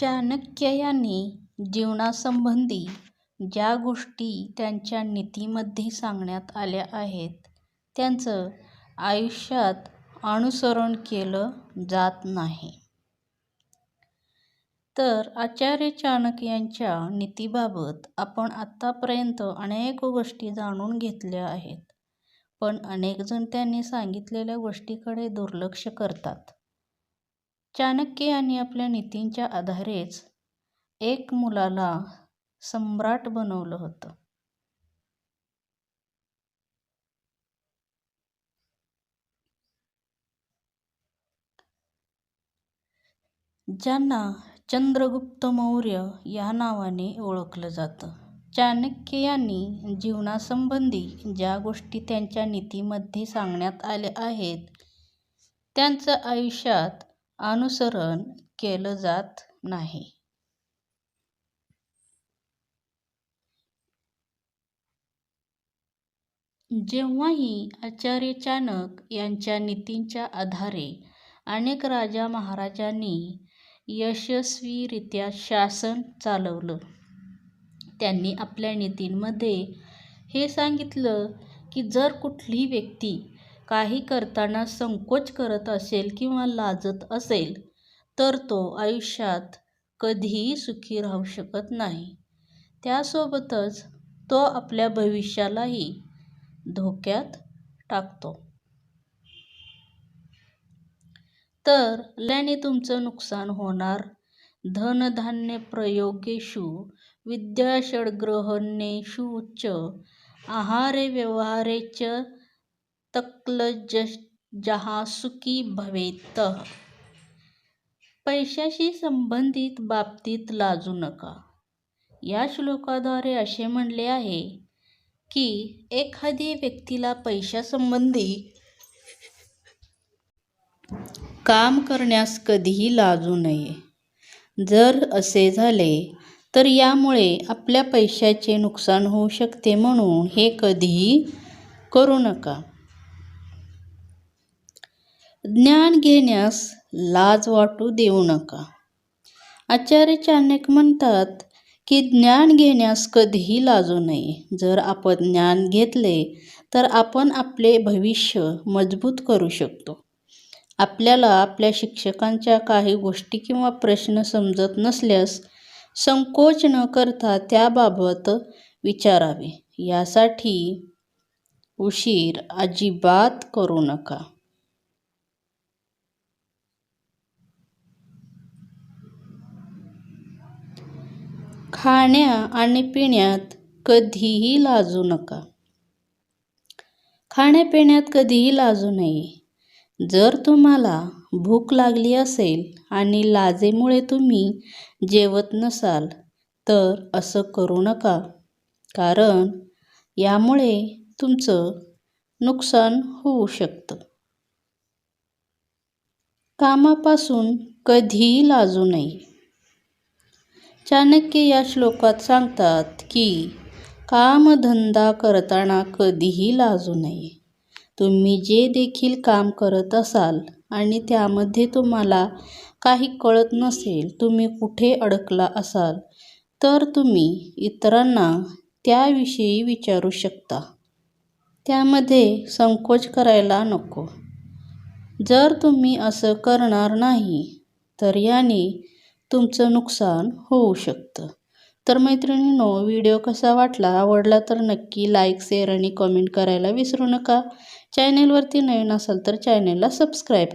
चाणक्य यांनी जीवनासंबंधी ज्या गोष्टी त्यांच्या नीतीमध्ये सांगण्यात आल्या आहेत त्यांचं आयुष्यात अनुसरण केलं जात नाही. तर आचार्य चाणक्य यांच्या नीतीबाबत आपण आत्तापर्यंत अनेक गोष्टी जाणून घेतल्या आहेत. पण अनेकजण त्यांनी सांगितलेल्या गोष्टीकडे दुर्लक्ष करतात. चाणक्य यांनी आपल्या नीतींच्या आधारेच एक मुलाला सम्राट बनवलं होतं. ज्यांना चंद्रगुप्त मौर्य या नावाने ओळखलं जातं. चाणक्य यांनी जीवनासंबंधी ज्या गोष्टी त्यांच्या नीतीमध्ये सांगण्यात आल्या आहेत त्यांचं आयुष्यात अनुसरण केलं जात नाही. जेव्हाही आचार्य चाणक यांच्या नीतींच्या आधारे अनेक राजा-महाराजांनी यशस्वीरित्या शासन चालवलं. त्यांनी आपल्या नीतींमध्ये हे सांगितलं की जर कुठली व्यक्ती काही करताना संकोच करत असेल किंवा लाजत असेल तर तो आयुष्यात कधीही सुखी राहू शकत नाही. त्यासोबतच तो आपल्या भविष्यालाही धोक्यात टाकतो. तर ल्याने तुमचं नुकसान होणार. धनधान्य धनधान्यप्रयोगेषु विद्याषड्ग्रहणेषु च आहारव्यवहारे च तत्कलञ्जः सुखी भवेत्. पैशाशी संबंधित बाबतीत लाजू नका. या श्लोकाद्वारे असे म्हणले आहे की एखादी व्यक्तीला पैशासंबंधी काम करण्यास कधीही लाजू नये. जर असे झाले तर यामुळे आपल्या पैशाचे नुकसान होऊ शकते म्हणून हे कधीही करू नका. ज्ञान घेण्यास लाज वाटू देऊ नका. आचार्य चाणक्य म्हणतात की ज्ञान घेण्यास कधीही लाजू नये. जर आपण ज्ञान घेतले तर आपण आपले भविष्य मजबूत करू शकतो. आपल्याला आपल्या शिक्षकांच्या काही गोष्टी किंवा प्रश्न समजत नसल्यास संकोच न करता त्याबाबत विचारावे. यासाठी उशीर अजिबात करू नका. खाण्या आणि पिण्यात कधीही लाजू नका. खाण्यापिण्यात कधीही लाजू नये. जर तुम्हाला भूक लागली असेल आणि लाजेमुळे तुम्ही जेवत नसाल तर असं करू नका. कारण यामुळे तुमचं नुकसान होऊ शकतं. कामापासून कधीही लाजू नये. चाणक्य या श्लोकात सांगतात की कामधंदा करताना कधीही लाजू नये. तुम्ही जे देखील काम करत असाल आणि त्यामध्ये तुम्हाला काही कळत नसेल, तुम्ही कुठे अडकला असाल तर तुम्ही इतरांना त्याविषयी विचारू शकता. त्यामध्ये संकोच करायला नको. जर तुम्ही असं करणार नाही तर याने तुमचं नुकसान होऊ शकतं. तर मैत्रिणींनो व्हिडिओ कसा वाटला? आवडला तर नक्की लाईक, शेअर आणि कमेंट करायला विसरू नका. चॅनेलवरती नवीन असाल तर चॅनेलला सबस्क्राईब